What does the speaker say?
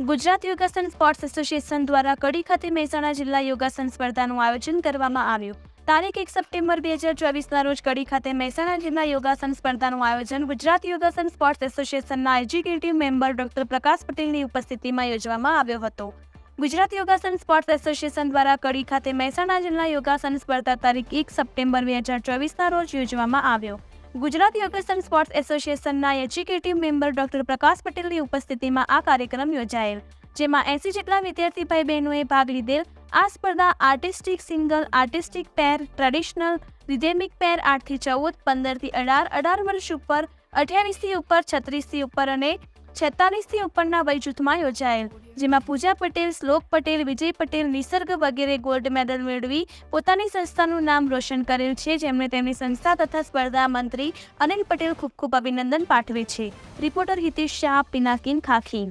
ગુજરાત યોગાસન sports association દ્વારા કડી ખાતે મહેસાણા જિલ્લા યોગાસન સ્પર્ધાનું આયોજન કરવામાં આવ્યું. તારીખ એક સપ્ટેમ્બર બે હજાર ચોવીસના રોજ કડી ખાતે મહેસાણા જિલ્લા યોગાસન સ્પર્ધાનું આયોજન ગુજરાત યોગાસન સ્પોર્ટ્સ એસોસિએશનના એક્ઝિક્યુટિવ મેમ્બર ડોક્ટર પ્રકાશ પટેલની ઉપસ્થિતિમાં યોજવામાં આવ્યો હતો. ગુજરાત યોગાસન સ્પોર્ટ્સ એસોસિએશન દ્વારા કડી ખાતે મહેસાણા જિલ્લા યોગાસન સ્પર્ધા તારીખ એક સપ્ટેમ્બર બે હજાર ચોવીસના રોજ યોજવામાં આવ્યો. ગુજરાત યોગાસન સ્પોર્ટ્સ એસોસિએશનના એજ્યુકેટિવ મેમ્બર ડોક્ટર પ્રકાશ પટેલની ઉપસ્થિતિમાં આ કાર્યક્રમ યોજાયેલ, જેમાં એસી જેટલા વિદ્યાર્થી ભાઈ બહેનોએ ભાગ લીધેલ. આ સ્પર્ધા artistic single, artistic pair, traditional, rhythmic pair આઠથી ચૌદ, પંદરથી અઢાર અઢાર વર્ષ ઉપર, અઠ્યાવીસથી ઉપર, છત્રીસથી ઉપર અને છેતાલીસથી ઉપરના વય જૂથમાં યોજાયેલ, જેમાં પૂજા પટેલ, શ્લોક પટેલ, વિજય પટેલ, નિસર્ગ વગેરે ગોલ્ડ મેડલ મેળવી પોતાની સંસ્થાનું નામ રોશન કરેલ છે. જેમણે તેમની સંસ્થા તથા સ્પર્ધા મંત્રી અનિલ પટેલ ખૂબ ખૂબ અભિનંદન પાઠવે છે. રિપોર્ટર હિતેશ શાહ, પિનાકીન, ખાખી.